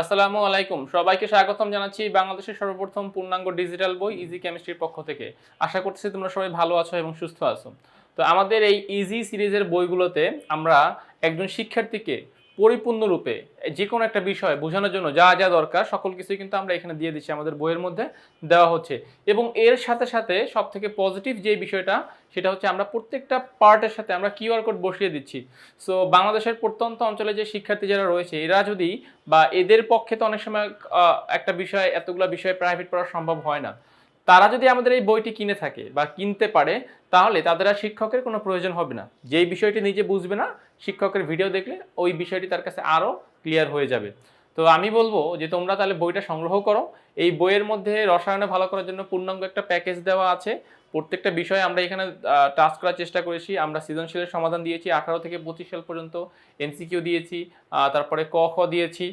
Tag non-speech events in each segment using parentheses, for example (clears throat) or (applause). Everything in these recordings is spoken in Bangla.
আসসালামু আলাইকুম। সবাইকে স্বাগতম জানাচ্ছি বাংলাদেশের সর্বপ্রথম পূর্ণাঙ্গ ডিজিটাল বই ইজি কেমিস্ট্রির পক্ষ থেকে। আশা করছি তোমরা সবাই ভালো আছো এবং সুস্থ আছো। তো আমাদের এই ইজি সিরিজের বইগুলোতে আমরা একজন শিক্ষার্থীকে পরিপূর্ণরূপে যে কোনো একটা বিষয় বোঝানোর জন্য যা যা দরকার, সকল কিছুই কিন্তু আমরা এখানে দিয়ে দিচ্ছি আমাদের বইয়ের মধ্যে দেওয়া হচ্ছে। এবং এর সাথে সাথে সব থেকে পজিটিভ যে বিষয়টা, সেটা হচ্ছে আমরা প্রত্যেকটা পার্টের সাথে আমরা কিউআর কোড বসিয়ে দিচ্ছি। সো বাংলাদেশের প্রত্যন্ত অঞ্চলে যে শিক্ষার্থী যারা রয়েছে, এরা যদি বা এদের পক্ষে তো অনেক সময় একটা বিষয়, এতগুলো বিষয় প্রাইভেট পড়া সম্ভব হয় না। তারা যদি আমাদের এই বইটি কিনে থাকে বা কিনতে পারে, তাহলে তাদের আর শিক্ষকের কোনো প্রয়োজন হবে না। যেই বিষয়টি নিজে বুঝবে না, শিক্ষকের ভিডিও দেখলে ওই বিষয়টি তার কাছে আরও ক্লিয়ার হয়ে যাবে। তো আমি বলব যে, তোমরা তাহলে বইটা সংগ্রহ করো। এই বইয়ের মধ্যে রসায়নে ভালো করার জন্য পূর্ণাঙ্গ একটা প্যাকেজ দেওয়া আছে। প্রত্যেকটা বিষয়ে আমরা এখানে টাস্ক করার চেষ্টা করেছি। আমরা সৃজনশীলের সমাধান দিয়েছি। আঠারো থেকে পঁচিশ সাল পর্যন্ত এমসিকিউ দিয়েছি তারপরে ক, খ দিয়েছি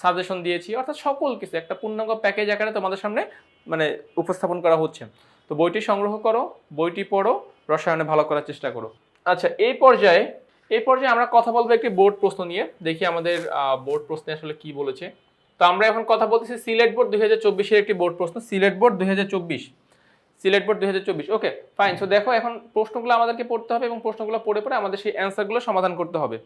সাজেশন দিয়েছি। অর্থাৎ সকল কিছু, একটা পূর্ণাঙ্গ প্যাকেজ আকারে তোমাদের সামনে মানে উপস্থাপন করা হচ্ছে। তো বইটি সংগ্রহ করো, বইটি পড়ো, রসায়নে ভালো করার চেষ্টা করো। আচ্ছা এই পর্যায়ে এই পর্যায়ে আমরা কথা বলব একটি বোর্ড প্রশ্ন নিয়ে। দেখি আমাদের বোর্ড প্রশ্নে আসলে কি বলেছে। তো আমরা এখন কথা বলতেছি সিলেট বোর্ড দুই হাজার চব্বিশের একটি বোর্ড প্রশ্ন, সিলেট বোর্ড দুই হাজার চব্বিশ। সিলেট বোর্ড দুই হাজার চব্বিশ, ওকে, ফাইন। সো দেখো, এখন প্রশ্নগুলো আমাদেরকে পড়তে হবে এবং প্রশ্নগুলো পড়ে পড়ে আমাদের সেই অ্যান্সারগুলো সমাধান করতে হবে।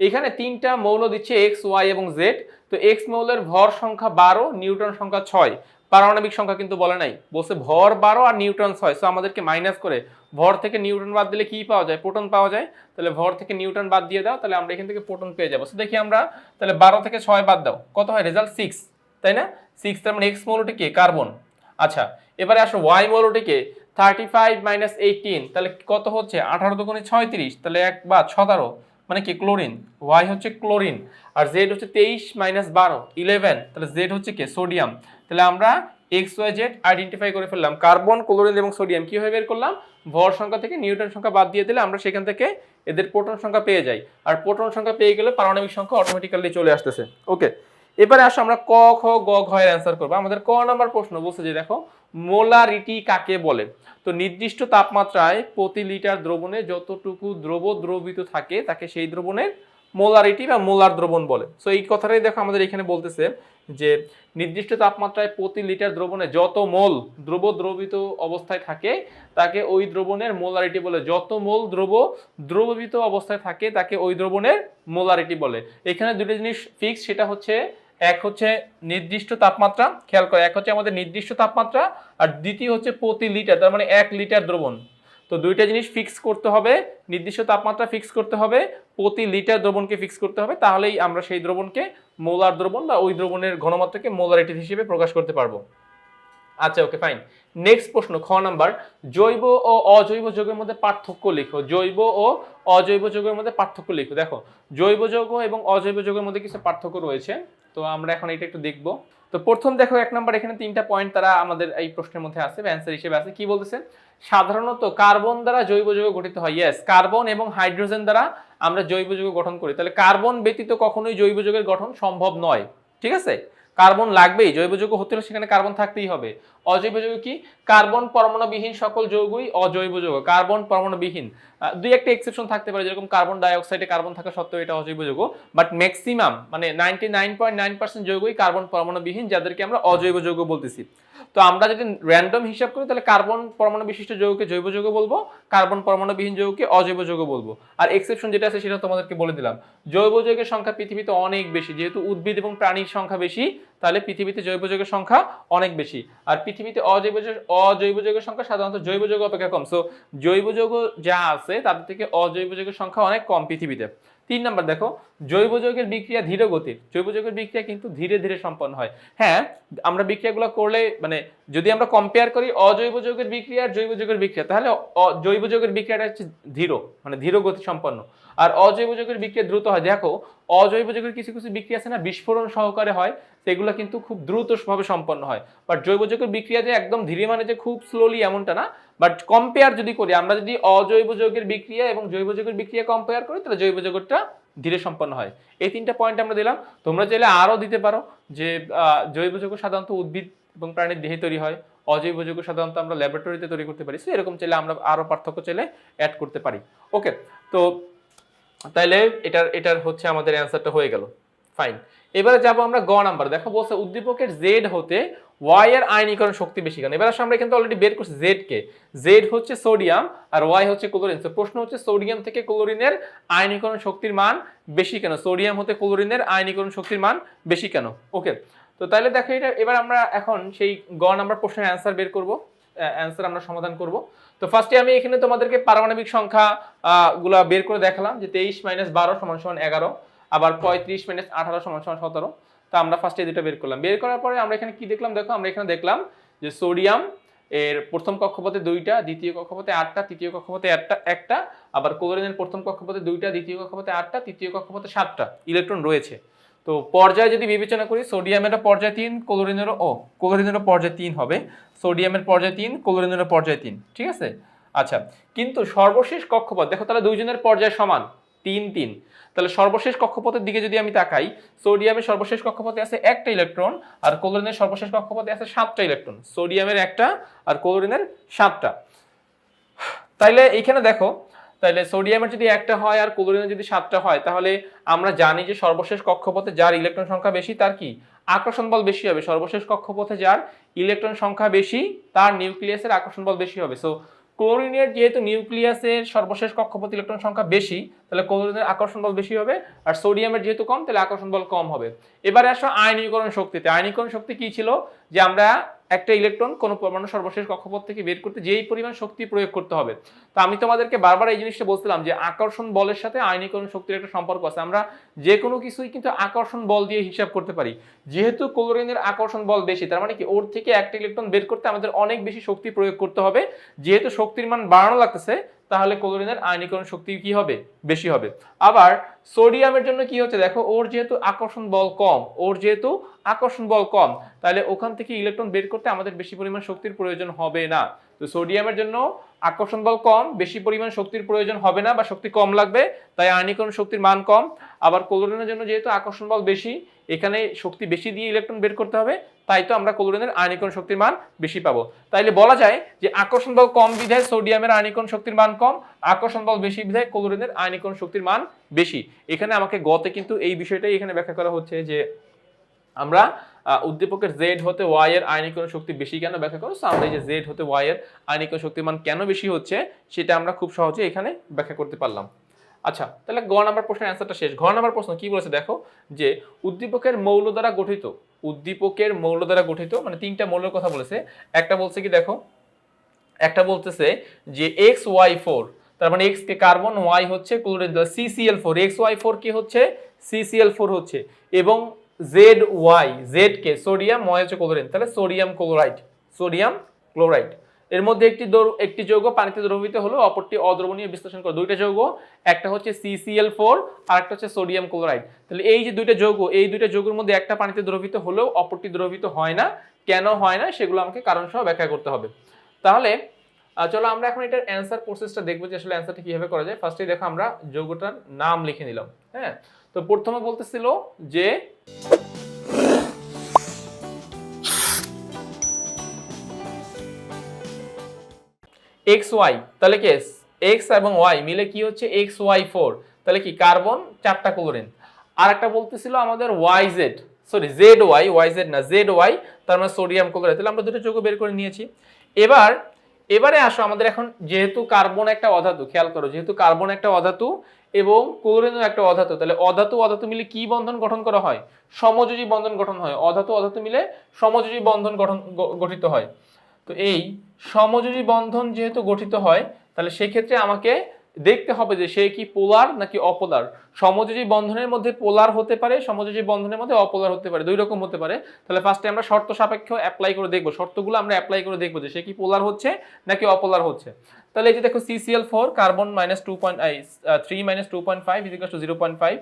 এখানে তিনটা মৌল দিচ্ছে এক্স, ওয়াই এবং জেড। তো এক্স মৌলের ভর সংখ্যা বারো, নিউটন সংখ্যা ছয়। পারমাণবিক সংখ্যা কিন্তু বলে নাই। বলছে ভর বারো আর নিউটন ছয়। সো আমাদেরকে মাইনাস করে ভর থেকে নিউটন বাদ দিলে কি পাওয়া যায়? প্রোটন পাওয়া যায়। তাহলে ভর থেকে নিউটন বাদ দিয়ে দাও, তাহলে আমরা এখান থেকে প্রোটন পেয়ে যাব। দেখি আমরা, তাহলে বারো থেকে ছয় বাদ দাও। কত হয়? রেজাল্ট সিক্স তাই না? সিক্স তার মানে এক্স মৌলটি কে? কার্বন আচ্ছা এবারে আসো ওয়াই মৌলটিকে থার্টি ফাইভ মাইনাস এইটিন তাহলে কত হচ্ছে? আঠারো দোকানে ছয়ত্রিশ, তাহলে এক বা সতেরো মানে কি? ক্লোরিন ওয়াই হচ্ছে ক্লোরিন আর জেড হচ্ছে তেইশ মাইনাস বারো ইলেভেন তাহলে জেড হচ্ছে কে? সোডিয়াম তাহলে আমরা এক্স ওয়াই জেড আইডেন্টিফাই করে ফেললাম। কার্বন ক্লোরিন এবং সোডিয়াম কীভাবে বের করলাম? ভর সংখ্যা থেকে নিউটন সংখ্যা বাদ দিয়ে দিলে আমরা সেখান থেকে এদের প্রোটন সংখ্যা পেয়ে যাই। আর প্রোটন সংখ্যা পেয়ে গেলে পারমাণবিক সংখ্যা অটোমেটিক্যালি চলে আসতেছে। ওকে এবারে আসো আমরা ক, খ, গ, ঘ এর অ্যান্সার করব। আমাদের ক নাম্বার প্রশ্ন বলছে যে দেখো মোলারিটি কাকে বলে? তো নির্দিষ্ট তাপমাত্রায় প্রতি লিটার দ্রবণে যতটুকু দ্রব দ্রবিত থাকে, তাকে সেই দ্রবণের মোলারিটি বা মোলার দ্রবণ বলে। সো এই কথাটাই দেখো আমাদের এখানে বলতেছে যে নির্দিষ্ট তাপমাত্রায় প্রতি লিটার দ্রবণে যত মোল দ্রব দ্রবিত অবস্থায় থাকে, তাকে ওই দ্রবণের মোলারিটি বলে। যত মোল দ্রব দ্রবীভূত অবস্থায় থাকে, তাকে ওই দ্রবণের মোলারিটি বলে। এখানে দুটো জিনিস ফিক্স সেটা হচ্ছে, এক হচ্ছে নির্দিষ্ট তাপমাত্রা, খেয়াল করে, এক হচ্ছে আমাদের নির্দিষ্ট তাপমাত্রা, আর দ্বিতীয় হচ্ছে প্রতি লিটার, তার মানে এক লিটার দ্রবণ। তো দুইটা জিনিস ফিক্স করতে হবে, নির্দিষ্ট তাপমাত্রা ফিক্স করতে হবে, প্রতি লিটার দ্রবণকে ফিক্স করতে হবে, তাহলেই আমরা সেই দ্রবণকে মোলার দ্রবণ বা ওই দ্রবণের ঘনমাত্রাকে মোলারিটি হিসেবে প্রকাশ করতে পারব। আচ্ছা ওকে ফাইন নেক্সট প্রশ্ন, খ নাম্বার, জৈব ও অজৈব যৌগের মধ্যে পার্থক্য লিখো। জৈব ও অজৈব যৌগের মধ্যে পার্থক্য লিখো। দেখো, জৈব যৌগ এবং অজৈব যৌগের মধ্যে কিছু পার্থক্য রয়েছে। তো আমরা এখন এটা একটু দেখব। তো প্রথম দেখো, এক নাম্বার, এখানে তিনটা পয়েন্ট তারা আমাদের এই প্রশ্নের মধ্যে আছে অ্যান্সার হিসেবে আছে। কি বলতেছে? সাধারণত কার্বন দ্বারা জৈব যৌগ গঠিত হয়। ইয়েস কার্বন এবং হাইড্রোজেন দ্বারা আমরা জৈব যৌগ গঠন করি। তাহলে কার্বন ব্যতীত কখনোই জৈব যৌগের গঠন সম্ভব নয়। ঠিক আছে? কার্বন লাগবেই, জৈব যৌগ হতে হলে সেখানে কার্বন থাকতেই হবে। অজৈব যৌগ কি? কার্বন পরমাণুবিহীন সকল যৌগই অজৈব যৌগ, কার্বন পরমাণুবিহীন। দুই একটা এক্সেপশন থাকতে পারে, যেরকম কার্বন ডাইঅক্সাইডে কার্বন থাকা সত্ত্বেও এটা অজৈব যৌগ বাট ম্যাক্সিমাম মানে ninety nine point nine percent যৌগই carbon পরমাণুবিহীন, যাদেরকে আমরা অজৈব যৌগ বলতেছি। তো আমরা যদি র্যান্ডম হিসাব করি, তাহলে কার্বন পরমাণু বিশিষ্ট যৌগকে জৈব যৌগ বলব কার্বন পরমাণুবিহীন যৌগকে অজৈব যৌগ বলব। আর এক্সেপশন যেটা আছে, সেটা তোমাদেরকে বলে দিলাম। জৈব যৌগের সংখ্যা পৃথিবীতে অনেক বেশি, যেহেতু উদ্ভিদ এবং প্রাণীর সংখ্যা বেশি, তাহলে পৃথিবীতে জৈব যৌগের সংখ্যা অনেক বেশি। আর পৃথিবীতে অজৈব অজৈব যৌগের সংখ্যা সাধারণত জৈব যৌগ অপেক্ষা কম। সো জৈব যৌগ যা আছে, তাদের থেকে অজৈব যৌগের সংখ্যা অনেক কম পৃথিবীতে। তিন নাম্বার দেখো, জৈব যৌগের বিক্রিয়া ধীর গতির। জৈব যৌগের বিক্রিয়া কিন্তু ধীরে ধীরে সম্পন্ন হয়। হ্যাঁ আমরা বিক্রিয়াগুলো করলে মানে যদি আমরা কম্পেয়ার করি অজৈব যৌগের বিক্রিয়া আর জৈব যৌগের বিক্রিয়া, তাহলে জৈব যৌগের বিক্রিয়াটা হচ্ছে ধীর মানে ধীর গতি সম্পন্ন। আর অজৈব যৌগের বিক্রিয়া দ্রুত হয়। দেখো, অজৈব যৌগের কিছু কিছু বিক্রিয়া আছে না, বিস্ফোরণ সহকারে হয়, সেগুলো কিন্তু খুব দ্রুতভাবে সম্পন্ন হয়। বাট জৈব যৌগের বিক্রিয়া যে একদম ধীরে মানে যে খুব স্লোলি এমনটা না বাট কম্পেয়ার যদি করি, আমরা যদি অজৈব যৌগের বিক্রিয়া এবং জৈব যৌগের বিক্রিয়া কম্পেয়ার করি, তাহলে জৈব যৌগটা ধীরে সম্পন্ন হয়। এই তিনটা পয়েন্ট আমরা দিলাম। তোমরা চাইলে আরও দিতে পারো যে জৈব যৌগ সাধারণত উদ্ভিদ এবং প্রাণীর দেহে তৈরি হয়, অজৈব যৌগ সাধারণত আমরা ল্যাবরেটরিতে তৈরি করতে পারি। সো এরকম চাইলে আমরা আরও পার্থক্য চাইলে অ্যাড করতে পারি। ওকে তো তাইলে এটার এটার হচ্ছে আমাদের অ্যান্সারটা হয়ে গেল। ফাইন এবারে যাব আমরা গ নাম্বার। দেখো বলছে উদ্দীপকের জেড হতে ওয়াই এর আয়নীকরণ শক্তি বেশি কেন? এবার আসলে আমরা কিন্তু অলরেডি বের করছি জেড কে। জেড হচ্ছে সোডিয়াম আর ওয়াই হচ্ছে ক্লোরিন প্রশ্ন হচ্ছে সোডিয়াম থেকে ক্লোরিনের আয়নীকরণ শক্তির মান বেশি কেন? সোডিয়াম হতে ক্লোরিনের আয়নীকরণ শক্তির মান বেশি কেন? ওকে তো তাহলে দেখো এটা, এবার আমরা এখন সেই গ নাম্বার প্রশ্নের অ্যান্সার বের করব। অ্যান্সার আমরা সমাধান করব। তো ফার্স্টে আমি এখানে তোমাদেরকে পারমাণবিক সংখ্যা গুলা বের করে দেখালাম যে তেইশ মাইনাস বারো সমান সমান এগারো, আবার পঁয়ত্রিশ মাইনাস আঠারো সমান সমান সতেরো। তো আমরা ফার্স্টে দুটো বের করলাম। বের করার পরে আমরা এখানে কি দেখলাম? দেখো, আমরা এখানে দেখলাম যে সোডিয়াম এর প্রথম কক্ষপথে দুইটা, দ্বিতীয় কক্ষপথে আটটা, তৃতীয় কক্ষপথে একটা একটা, আবার ক্লোরিনের প্রথম কক্ষপথে দুইটা, দ্বিতীয় কক্ষপথে আটটা, তৃতীয় কক্ষপথে সাতটা ইলেকট্রন রয়েছে। তো পর্যায়ে যদি বিবেচনা করি, সোডিয়ামের পর্যায় তিন ক্লোরিনেরও ও ক্লোরিনেরও পর্যায় তিন হবে। সোডিয়ামের পর্যায় তিন ক্লোরিনেরও পর্যায় তিন, ঠিক আছে? আচ্ছা কিন্তু সর্বশেষ কক্ষপথ, দেখো তাহলে দুইজনের পর্যায় সমান, তিন তিন। তাহলে সর্বশেষ কক্ষপথের দিকে যদি আমি তাকাই, সোডিয়ামের সর্বশেষ কক্ষপথে আছে একটা ইলেকট্রন আর ক্লোরিনের সর্বশেষ কক্ষপথে আছে সাতটা ইলেকট্রন। সোডিয়ামের একটা আর ক্লোরিনের সাতটা। তাইলে এইখানে দেখো তাহলে সোডিয়ামের যদি একটা হয় আর ক্লোরিনের যদি সাতটা হয়, তাহলে আমরা জানি যে সর্বশেষ কক্ষপথে যার ইলেকট্রন সংখ্যা বেশি, তার কি? আকর্ষণ বল বেশি হবে। সর্বশেষ কক্ষপথে যার ইলেকট্রন সংখ্যা বেশি, তার নিউক্লিয়াসের আকর্ষণ বল বেশি হবে। সো ক্লোরিনের যেহেতু নিউক্লিয়াসের সর্বশেষ কক্ষপথে ইলেকট্রন সংখ্যা বেশি, তাহলে ক্লোরিনের আকর্ষণ বল বেশি হবে। আর সোডিয়ামের যেহেতু কম, তাহলে আকর্ষণ বল কম হবে। এবারে আসো আয়নীকরণ শক্তিতে। আয়নীকরণ শক্তি কি ছিল? যে আমরা একটা ইলেকট্রন কোনো পরমাণু সর্বশেষ কক্ষপথ থেকে বের করতে যেই পরিমাণ শক্তি প্রয়োগ করতে হবে। তো আমি তোমাদেরকে বারবার এই জিনিসটা বলছিলাম যে আকর্ষণ বলের সাথে আয়নীকরণ শক্তির একটা সম্পর্ক আছে। আমরা যে কোনো কিছুই কিন্তু আকর্ষণ বল দিয়ে হিসাব করতে পারি। যেহেতু ক্লোরিনের আকর্ষণ বল বেশি, তার মানে কি ওর থেকে একটা ইলেকট্রন বের করতে আমাদের অনেক বেশি শক্তি প্রয়োগ করতে হবে। যেহেতু শক্তির মান বাড়ানো লাগতেছে তাহলে ক্লোরিনের আয়নীকরণ শক্তি কি হবে? বেশি হবে। আবার সোডিয়ামের জন্য কি হচ্ছে? দেখো, ওর যেহেতু আকর্ষণ বল কম, ওর যেহেতু আকর্ষণ বল কম, তাহলে ওখান থেকে ইলেকট্রন বের করতে আমাদের বেশি পরিমাণ শক্তির প্রয়োজন হবে না। তো সোডিয়ামের জন্য আকর্ষণ বল কম, বেশি পরিমাণ শক্তির প্রয়োজন হবে না বা শক্তি কম লাগবে, তাই আয়নীকরণ শক্তির মান কম। আবার ক্লোরিনের জন্য যেহেতু আকর্ষণ বল বেশি এখানে শক্তি বেশি দিয়ে ইলেকট্রন বের করতে হবে, তাই তো আমরা ক্লোরিনের আয়নীকরণ শক্তির মান বেশি পাবো। তাইলে বলা যায় যে আকর্ষণ বল কম বিধায় সোডিয়ামের আয়নীকরণ শক্তির মান কম, আকর্ষণ বল বেশি বিধায় ক্লোরিনের আয়নীকরণ শক্তির মান বেশি। এখানে আমাকে গতে কিন্তু এই বিষয়টাই এখানে ব্যাখ্যা করা হচ্ছে যে আমরা উদ্দীপকের জেড হতে ওয়াই এর আয়নীকরণ শক্তি বেশি কেন ব্যাখ্যা করো আমরা এই যে জেড হতে ওয়াই এর আয়নীকরণ শক্তির মান কেন বেশি হচ্ছে, সেটা আমরা খুব সহজে এখানে ব্যাখ্যা করতে পারলাম। আচ্ছা তাহলে গ নাম্বার প্রশ্নের অ্যান্সারটা শেষ। ঘ নাম্বার প্রশ্ন কি বলেছে দেখো, যে উদ্দীপকের মৌল দ্বারা গঠিত, উদ্দীপকের মৌল দ্বারা গঠিত মানে তিনটা মৌলের কথা বলেছে। একটা বলছে কি দেখো, একটা বলতেছে যে এক্স ওয়াই ফোর তার মানে এক্স কে কার্বন ওয়াই হচ্ছে CCl four X Y four কি হচ্ছে? সিসিএল ফোর হচ্ছে। এবং জেড ওয়াই জেড কে সোডিয়াম ওয়াই হচ্ছে ক্লোরিন তাহলে সোডিয়াম ক্লোরাইড সোডিয়াম ক্লোরাইড এর মধ্যে একটি একটি যৌগ পানিতে দ্রবীভূত হলো, অপরটি অদ্রবণীয় বিশ্লেষণ করে দুইটা যৌগ, একটা হচ্ছে সিসিএল ফোর আর একটা হচ্ছে সোডিয়াম ক্লোরাইড তাহলে এই যে দুইটা যৌগ, এই দুইটা যৌগের মধ্যে একটা পানিতে দ্রবীভূত হলেও অপরটি দ্রবীভূত হয় না। কেন হয় না? সেগুলো আমাকে কারণ সহ ব্যাখ্যা করতে হবে। তাহলে চলো আমরা এখন এটার অ্যান্সার প্রসেসটা দেখব যে আসলে অ্যান্সারটা কীভাবে করা যায়। ফার্স্টে দেখো আমরা যৌগটার নাম লিখে নিলাম হ্যাঁ? তো প্রথমে বলতেছিল যে এক্স ওয়াই তাহলে কি এক্স এবং ওয়াই মিলে কি হচ্ছে? এক্স ওয়াই ফোর তাহলে কি কার্বন? চারটা ক্লোরিন। আর একটা বলতেছিল আমাদের Y Z sorry Z Y Y Z না জেড ওয়াই তার মানে সোডিয়াম ক্লোরাইড। তাহলে আমরা দুটো যৌগ বের করে নিয়েছি। এবার, এবারে আসো আমাদের এখন, যেহেতু কার্বন একটা অধাতু, খেয়াল করো, যেহেতু কার্বন একটা অধাতু এবং ক্লোরিনও একটা অধাতু, তাহলে অধাতু অধাতু মিলে কি বন্ধন গঠন করা হয়? সমযোজী বন্ধন গঠন হয়। অধাতু অধাতু মিলে সমযোজী বন্ধন গঠন গঠিত হয়। তো এই সমযোজী বন্ধন যেহেতু গঠিত হয়, তাহলে সেক্ষেত্রে আমাকে দেখতে হবে যে সে কি পোলার নাকি অপোলার সমযোজী বন্ধনের মধ্যে পোলার হতে পারে, সমযোজী বন্ধনের মধ্যে অপোলার হতে পারে, দুই রকম হতে পারে। তাহলে ফার্স্টে আমরা শর্ত সাপেক্ষ অ্যাপ্লাই করে দেখব, শর্তগুলো আমরা অ্যাপ্লাই করে দেখব যে সে কি পোলার হচ্ছে নাকি অপোলার হচ্ছে। তাহলে এই যে দেখো CCl four carbon minus two point three minus two point five equal to zero point five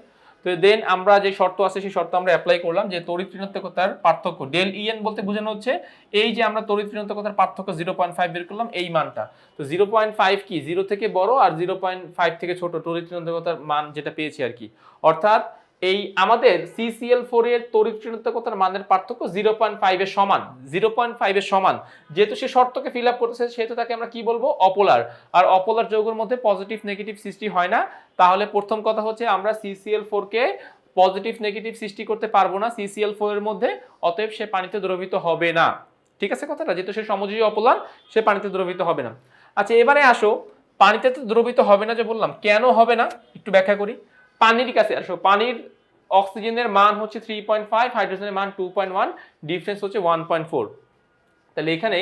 তো দেন আমরা যে শর্ত আছে, সেই শর্ত আমরা অ্যাপ্লাই করলাম যে তড়িৎ ঋণাত্মকতার পার্থক্য। ডেল ইএন বলতে বোঝানো হচ্ছে, এই যে আমরা তড়িৎ ঋণাত্মকতার পার্থক্য জিরো পয়েন্ট ফাইভ বের করলাম, এই মানটা। তো জিরো পয়েন্ট ফাইভ কি? জিরো থেকে বড় আর জিরো পয়েন্ট ফাইভ থেকে ছোট। তড়িৎ ঋণাত্মকতার মান যেটা পেয়েছি আর কি। অর্থাৎ এই আমাদের সিসিএল ফোর এর তড়িৎ ঋণাত্মকতার মানের পার্থক্য জিরো পয়েন্ট ফাইভের সমান জিরো পয়েন্ট ফাইভের সমান। যেহেতু সে শর্তকে ফিল আপ করতেছে, সেহেতু তাকে আমরা কি বলব? অপোলার। আর অপোলার যৌগের মধ্যে পজিটিভ নেগেটিভ সৃষ্টি হয় না। তাহলে প্রথম কথা হচ্ছে আমরা সিসিএল ফোর কে পজিটিভ নেগেটিভ সৃষ্টি করতে পারব না সিসিএল ফোর এর মধ্যে, অতএব সে পানিতে দ্রবীভূত হবে না। ঠিক আছে কথাটা? যেহেতু সে সমযোজী অপোলার, সে পানিতে দ্রবীভূত হবে না। আচ্ছা এবারে আসো। পানিতে তো দ্রবীভূত হবে না যে বললাম। কেন হবে না? একটু ব্যাখ্যা করি। পানির কাছে আসো। পানির অক্সিজেনের মান হচ্ছে থ্রি পয়েন্ট ফাইভ হাইড্রোজেনের মান টু পয়েন্ট ওয়ান ডিফারেন্স হচ্ছে ওয়ান পয়েন্ট ফোর তাহলে এখানে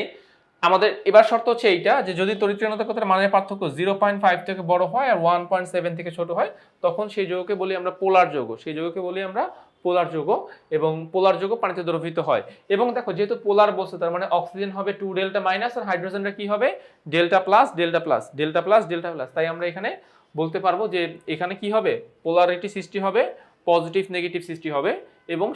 আমাদের এবার শর্ত হচ্ছে এইটা যে যদি তরিত্রাণতাকতার মানের পার্থক্য জিরো পয়েন্ট ফাইভ থেকে বড় হয় আর ওয়ান পয়েন্ট সেভেন থেকে ছোট হয়, তখন সেই যৌগকে বলি আমরা পোলার যৌগ। সেই যৌগকে বলি আমরা পোলার যৌগ এবং পোলার যৌগ পানিতে দ্রবীভূত হয়। এবং দেখো, যেহেতু পোলার বস্তু, তার মানে অক্সিজেন হবে টু ডেল্টা মাইনাস আর হাইড্রোজেনটা কি হবে? Delta plus delta plus delta plus delta plus তাই আমরা এখানে বলতে পারব যে এখানে কি হবে? পোলারিটি সৃষ্টি হবে পজিটিভ নেগেটিভ সৃষ্টি হবে এবং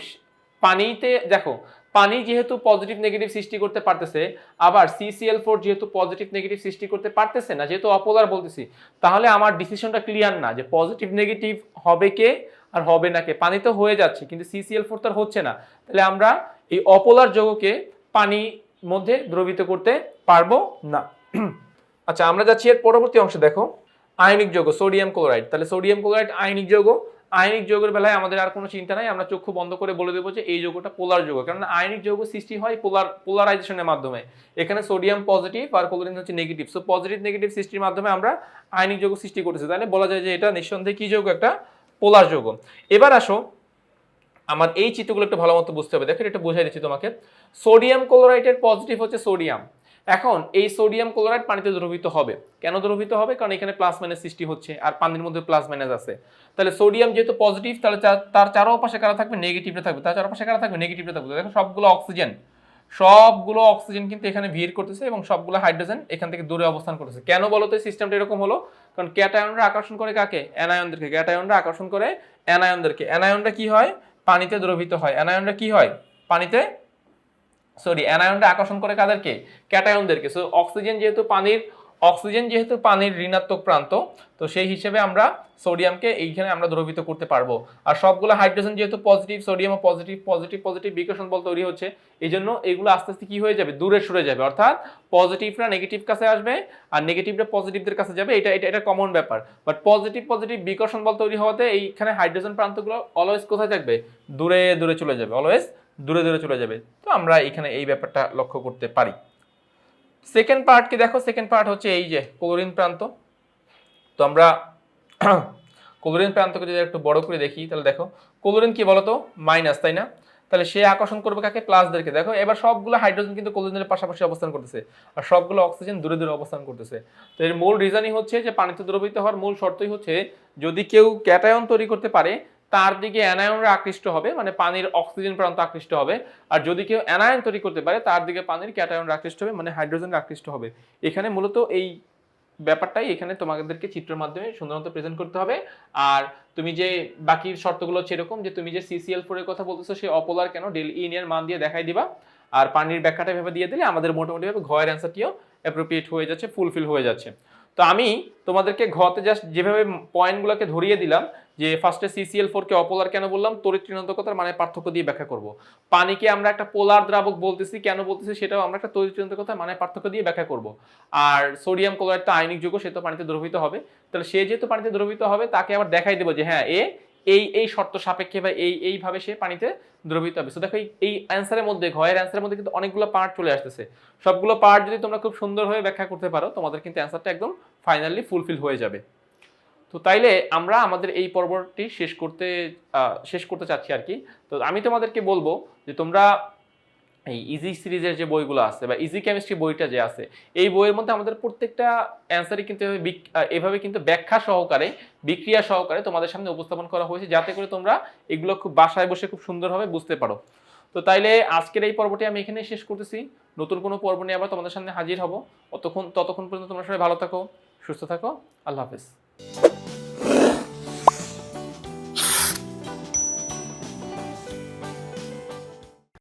পানিতে, দেখো, পানি যেহেতু পজিটিভ নেগেটিভ সৃষ্টি করতে পারতেছে, আবার সিসিএল ফোর যেহেতু পজিটিভ নেগেটিভ সৃষ্টি করতে পারতেছে না, যেহেতু অপোলার বলতেছি, তাহলে আমার ডিসিশনটা ক্লিয়ার না যে পজিটিভ নেগেটিভ হবে কে আর হবে না কে। পানি তো হয়ে যাচ্ছে, কিন্তু সিসিএল ফোর তো হচ্ছে না। তাহলে আমরা এই অপোলার যৌগকে পানির মধ্যে দ্রবিত করতে পারব না। (clears throat) আচ্ছা আমরা যাচ্ছি এর পরবর্তী অংশে, দেখো। আয়নিক যৌগ, সোডিয়াম ক্লোরাইড। তাহলে সোডিয়াম ক্লোরাইড, আয়নিক যৌগ। আয়নিক যৌগের বেলায় আমাদের আর কোনো চিন্তা নাই, আমরা চক্ষু বন্ধ করে বলে দেবো যে এই যৌগটা পোলার যৌগ। কারণ আয়নিক যৌগ সৃষ্টি হয় পোলার, পোলারাইজেশনের মাধ্যমে। এখানে সোডিয়াম পজিটিভ আর ক্লোরিন হচ্ছে নেগেটিভ। সো পজিটিভ, নেগেটিভ সৃষ্টির মাধ্যমে আমরা আয়নিক যৌগ সৃষ্টি করেছি তাহলে বলা যায় যে এটা নিঃসন্দেহে কি যৌগ? একটা পোলার যৌগ। এবার আসো, আমার এই চিত্রগুলো একটু ভালো মতো বুঝতে হবে। দেখো এটা বোঝাই দিচ্ছি তোমাকে। সোডিয়াম ক্লোরাইডের পজিটিভ হচ্ছে সোডিয়াম। এখন এই সোডিয়াম ক্লোরাইড পানিতে দ্রবীভূত হবে। কেন দ্রবীভূত হবে? কারণ এখানে প্লাস মাইনাস সৃষ্টি হচ্ছে আর পানির মধ্যে প্লাস মাইনাস আছে। তাহলে সোডিয়াম যেহেতু পজিটিভ তাহলে তার চারোপাশে কারা থাকবে? নেগেটিভটা থাকবে। তার চারপাশে কারা থাকবে? নেগেটিভটা থাকবে। দেখো সবগুলো অক্সিজেন সবগুলো অক্সিজেন কিন্তু এখানে ভিড় করতেছে এবং সবগুলো হাইড্রোজেন এখান থেকে দূরে অবস্থান করতেছে। কেন বলো তো সিস্টেমটা এরকম হলো? কারণ ক্যাটায়নরা আকর্ষণ করে কাকে? অ্যানায়নদেরকে। ক্যাটায়নরা আকর্ষণ করে অ্যানায়নদেরকে। অ্যানায়নরা কি হয়? পানিতে দ্রবীভূত হয়। অ্যানায়নরা কি হয়? পানিতে সরি অ্যানায়নটা আকর্ষণ করে কাদেরকে? ক্যাটায়নদেরকে সো অক্সিজেন যেহেতু পানির অক্সিজেন যেহেতু পানির ঋণাত্মক প্রান্ত, তো সেই হিসেবে আমরা সোডিয়ামকে এইখানে আমরা দ্রবীভূত করতে পারব। আর সবগুলো হাইড্রোজেন যেহেতু পজিটিভ সোডিয়ামও পজিটিভ পজিটিভ পজিটিভ বিকর্ষণ বল তৈরি হচ্ছে এই জন্য এগুলো আস্তে আস্তে কি হয়ে যাবে? দূরে সরে যাবে। অর্থাৎ পজিটিভরা নেগেটিভ কাছে আসবে, আর নেগেটিভরা পজিটিভদের কাছে যাবে, এটা এটা এটা কমন ব্যাপার। বাট পজিটিভ পজিটিভ বিকর্ষণ বল তৈরি হওয়াতে এইখানে হাইড্রোজেন প্রান্তগুলো অলওয়েজ কোথায় থাকবে? দূরে দূরে চলে যাবে অলওয়েজ দূরে দূরে চলে যাবে। তো আমরা এখানে এই ব্যাপারটা লক্ষ্য করতে পারি। সেকেন্ড পার্ট কি? দেখো সেকেন্ড পার্ট হচ্ছে এই যে ক্লোরিন প্রান্ত। তো আমরা (clears throat) ক্লোরিন প্রান্তকে যদি একটু বড় করে দেখি, তাহলে দেখো, ক্লোরিন কি বলতো? মাইনাস তাই না? তাহলে সে আকর্ষণ করবে কাকে? প্লাসদেরকে দেখো, এবার সবগুলো হাইড্রোজেন কিন্তু ক্লোরিনের পাশাপাশি অবস্থান করতেছে, আর সবগুলো অক্সিজেন দূরে দূরে অবস্থান করতেছে। তো এর মূল রিজনই হচ্ছে যে পানিতে দ্রবীভূত হওয়ার মূল শর্তই হচ্ছে, যদি কেউ ক্যাটায়ন তৈরি করতে পারে তার দিকে অ্যানায়নরা আকৃষ্ট হবে মানে পানির অক্সিজেন প্রান্ত আকৃষ্ট হবে। আর যদি কেউ অ্যানায়ন তৈরি করতে পারে, তার দিকে পানির ক্যাটায়নরা আকৃষ্ট হবে মানে হাইড্রোজেন আকৃষ্ট হবে। এখানে মূলত এই ব্যাপারটাই এখানে তোমাদেরকে চিত্রের মাধ্যমে সুন্দর মতো প্রেজেন্ট করতে হবে। আর তুমি যে বাকি শর্তগুলো হচ্ছে এরকম যে তুমি যে সিসিএল ফোর এর কথা বলতেছো, সে অপোলার কেন? ডেল ইন এর মান দিয়ে দেখাই দিবা। আর পানির ব্যাখ্যাটা ভেবে দিয়ে দিলে আমাদের মোটামুটিভাবে ঘয়ের অ্যান্সারটিও অ্যাপ্রোপ্রিয়েট হয়ে যাচ্ছে ফুলফিল হয়ে যাচ্ছে। তো আমি তোমাদেরকে ঘতে জাস্ট যেভাবে পয়েন্টগুলোকে ধরিয়ে দিলাম যে ফার্স্টে সিসিএল ফোরকে অপোলার কেন বললাম? তড়িৎ ঋণাত্মকতার মানে পার্থক্য দিয়ে ব্যাখ্যা করব। পানিকে আমরা একটা পোলার দ্রাবক বলতেছি, কেন বলতেছি সেটাও আমরা একটা তড়িৎ ঋণাত্মকতার মানে পার্থক্য দিয়ে ব্যাখ্যা করব। আর সোডিয়াম ক্লোরাইড তো আয়নিক যৌগ, সে তো পানিতে দ্রবিত হবে। তাহলে সে যেহেতু পানিতে দ্রবীভূত হবে, তাকে আবার দেখাই দেবো যে হ্যাঁ এ এই এই শর্ত সাপেক্ষে বা এই, এইভাবে সে পানিতে দ্রবিত হবে। সো দেখো, এই অ্যান্সারের মধ্যে, ঘয়ের অ্যান্সারের মধ্যে কিন্তু অনেকগুলো পার্ট চলে আসতেছে। সবগুলো পার্ট যদি তোমরা খুব সুন্দরভাবে ব্যাখ্যা করতে পারো, তোমাদের কিন্তু অ্যান্সারটা একদম ফাইনালি ফুলফিল হয়ে যাবে। তো তাইলে আমরা আমাদের এই পর্বটি শেষ করতে শেষ করতে চাচ্ছি আর কি। তো আমি তোমাদেরকে বলব যে তোমরা এই ইজি সিরিজের যে বইগুলো আছে বা ইজি কেমিস্ট্রি বইটা যে আছে, এই বইয়ের মধ্যে আমাদের প্রত্যেকটা অ্যান্সারই কিন্তু এভাবে কিন্তু ব্যাখ্যা সহকারে, বিক্রিয়া সহকারে তোমাদের সামনে উপস্থাপন করা হয়েছে যাতে করে তোমরা এগুলো খুব বাসায় বসে খুব সুন্দরভাবে বুঝতে পারো। তো তাইলে আজকের এই পর্বটি আমি এখানেই শেষ করতেছি। নতুন কোনো পর্ব নিয়ে আবার তোমাদের সামনে হাজির হব। অতক্ষণ, ততক্ষণ পর্যন্ত তোমরা সবাই ভালো থাকো, সুস্থ থাকো। আল্লাহ হাফেজ।